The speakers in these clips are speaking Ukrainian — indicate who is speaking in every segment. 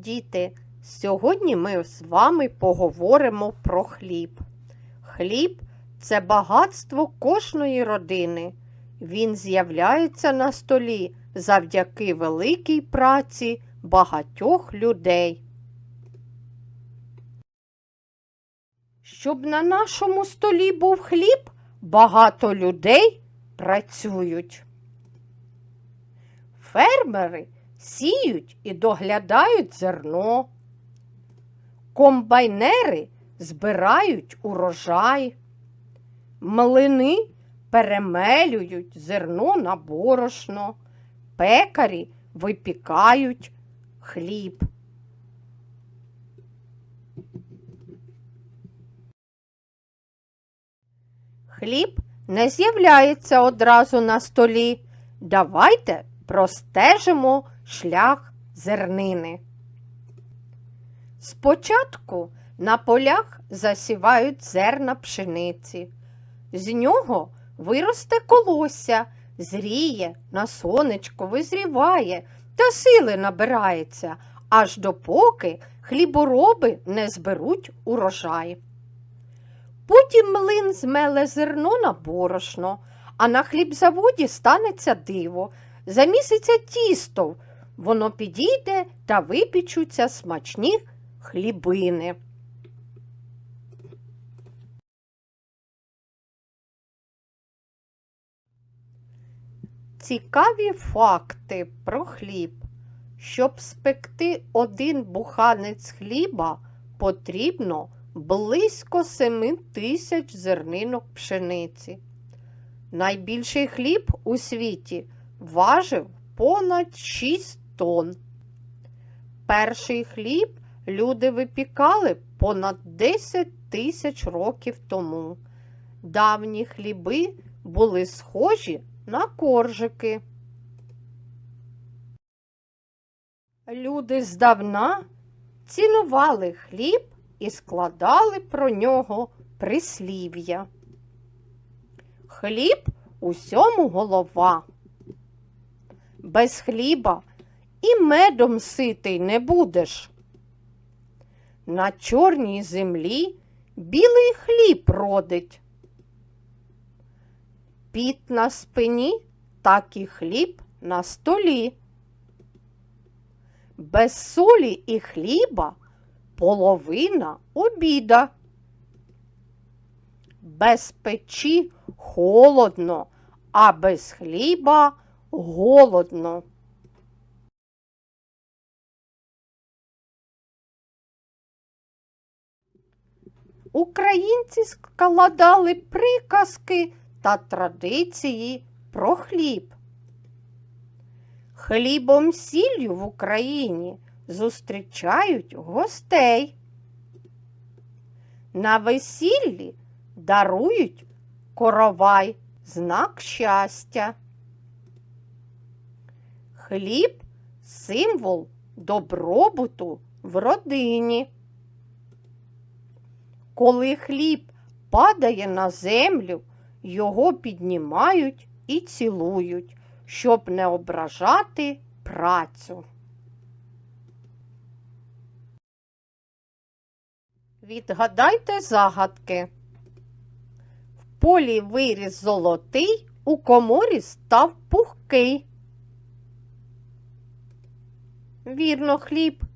Speaker 1: діти! Сьогодні ми з вами поговоримо про хліб. Хліб це багатство кожної родини. Він з'являється на столі завдяки великій праці багатьох людей. Щоб на нашому столі був хліб, багато людей працюють. Фермери сіють і доглядають зерно. Комбайнери збирають урожай. Млини перемелюють зерно на борошно. Пекарі випікають хліб. Хліб не з'являється одразу на столі. Давайте простежимо шлях зернини. Спочатку на полях засівають зерна пшениці. З нього виросте колосся, зріє, на сонечко визріває та сили набирається, аж допоки хлібороби не зберуть урожай. Потім млин змеле зерно на борошно, а на хлібзаводі станеться диво, заміситься тісто, воно підійде та випічуться смачні хлібини. Цікаві факти про хліб. Щоб спекти один буханець хліба, потрібно близько 7 тисяч зернинок пшениці. Найбільший хліб у світі важив понад 6 тонн. Перший хліб люди випікали понад 10 тисяч років тому. Давні хліби були схожі на коржики. Люди здавна цінували хліб і складали про нього прислів'я. Хліб усьому голова. Без хліба і медом ситий не будеш. На чорній землі білий хліб родить. Піт на спині, так і хліб на столі. Без солі і хліба половина обіда. Без печі холодно, а без хліба голодно. Українці складали приказки та традиції про хліб. Хлібом сіллю в Україні зустрічають гостей. На весіллі дарують коровай знак щастя. Хліб символ добробуту в родині. Коли хліб падає на землю, його піднімають і цілують, щоб не ображати працю. Відгадайте загадки. В полі виріс золотий, у коморі став пухкий. Вірно, хліб.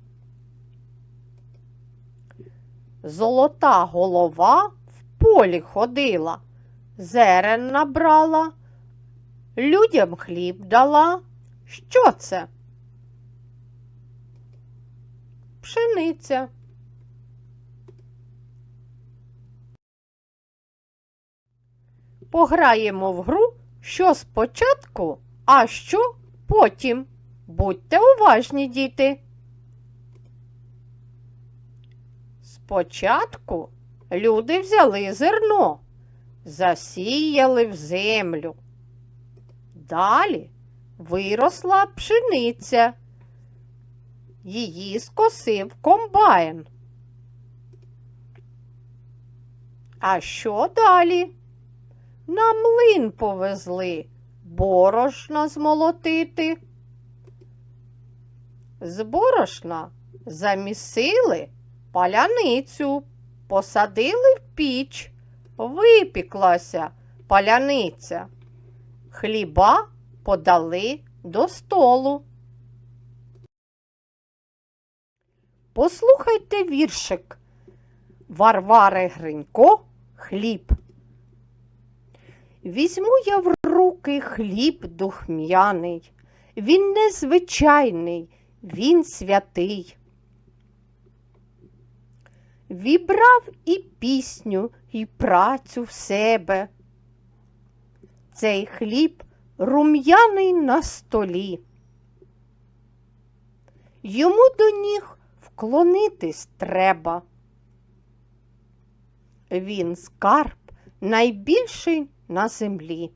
Speaker 1: Золота голова в полі ходила, зерен набрала, людям хліб дала. Що це? Пшениця. Пограємо в гру, що спочатку, а що потім. Будьте уважні, діти. Спочатку люди взяли зерно, засіяли в землю. Далі виросла пшениця. Її скосив комбайн. А що далі? На млин повезли борошна змолотити. З борошна замісили паляницю, посадили в піч, випіклася паляниця. Хліба подали до столу. Послухайте віршик. Варвари Гринько хліб. Візьму я в руки хліб духм'яний. Він незвичайний, він святий. Вібрав і пісню, і працю в себе. Цей хліб рум'яний на столі. Йому до ніг вклонитись треба. Він скарб найбільший на землі.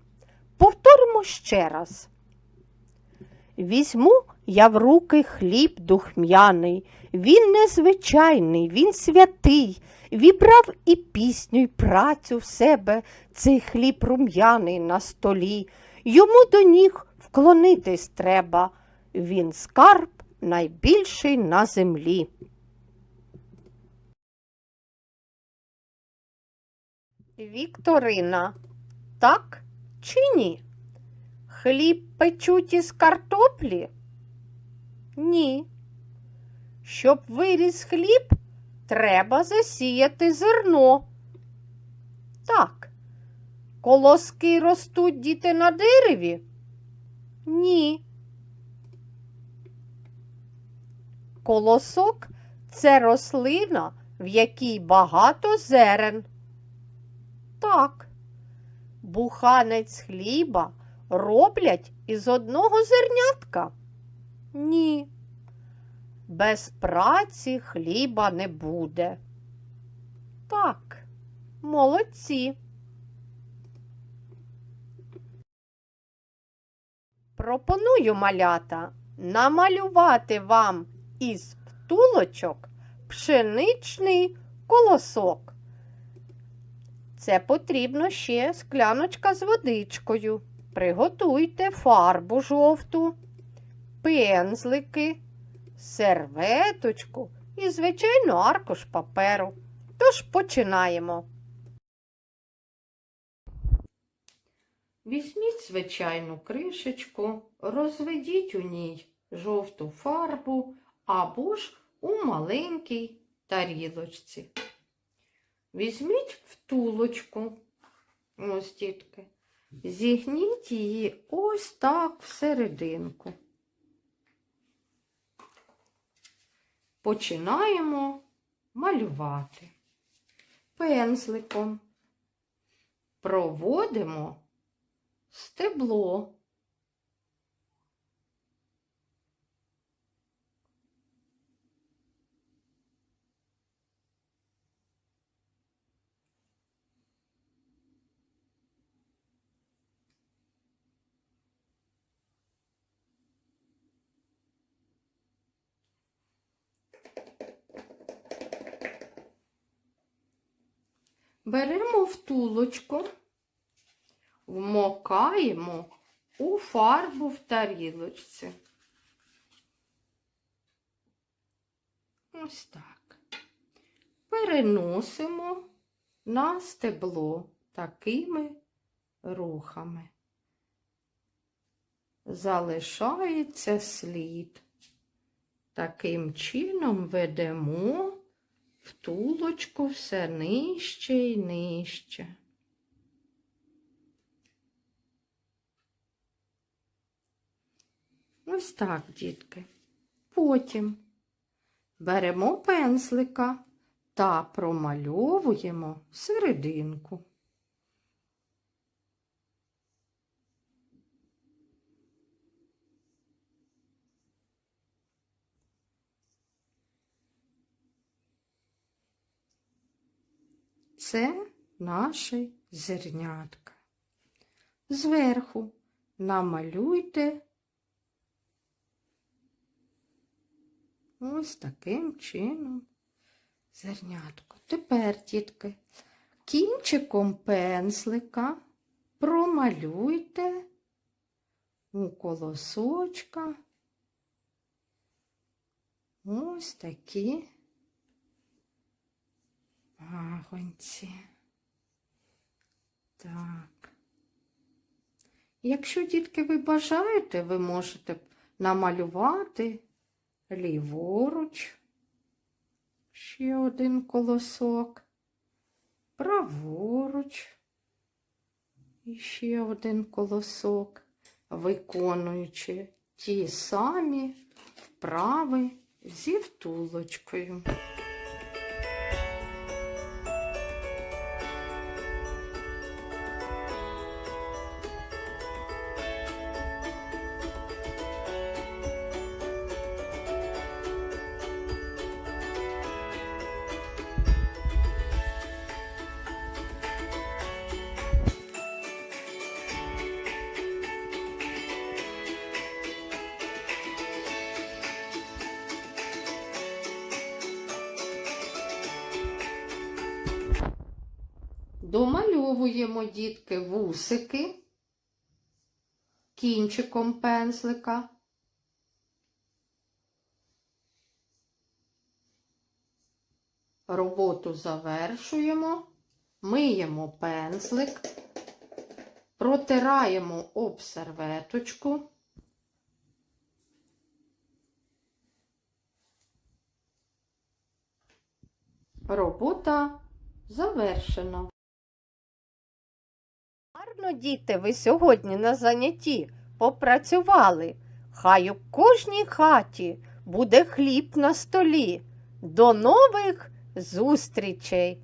Speaker 1: Повторимо ще раз. Візьму я в руки хліб духм'яний, він незвичайний, він святий, вібрав і пісню, і працю в себе, цей хліб рум'яний на столі. Йому до ніг вклонитись треба, він скарб найбільший на землі. Вікторина, так чи ні? Хліб печуть із картоплі? Ні. Щоб виріс хліб, треба засіяти зерно. Так. Колоски ростуть діти на дереві? Ні. Колосок це рослина, в якій багато зерен. Так. Буханець хліба роблять із одного зернятка? Ні. Без праці хліба не буде. Так, молодці. Пропоную малята намалювати вам із втулочок пшеничний колосок. Це потрібно ще скляночка з водичкою. Приготуйте фарбу жовту, пензлики, серветочку і, звичайно, аркуш паперу. Тож починаємо. Візьміть звичайну кришечку, розведіть у ній жовту фарбу або ж у маленькій тарілочці. Візьміть втулочку, ось дітки, зігніть її ось так всерединку. Починаємо малювати пензликом. Проводимо стебло. Беремо втулочку, вмокаємо у фарбу в тарілочці. Ось так. Переносимо на стебло такими рухами. Залишається слід. Таким чином ведемо втулочку все нижче і нижче. Ось так, дітки. Потім беремо пензлика та промальовуємо серединку. Це наші зернятка. Зверху намалюйте ось таким чином зернятко. Тепер, дітки, кінчиком пензлика промалюйте у колосочка Ось такі вагонці. Так. Якщо дітки ви бажаєте, ви можете намалювати ліворуч ще один колосок, праворуч і ще один колосок, виконуючи ті самі вправи зі втулочкою. Домальовуємо дітки вусики кінчиком пензлика. Роботу завершуємо, миємо пензлик, протираємо об серветочку. Робота завершена. Гарно, діти, ви сьогодні на занятті попрацювали. Хай у кожній хаті буде хліб на столі. До нових зустрічей!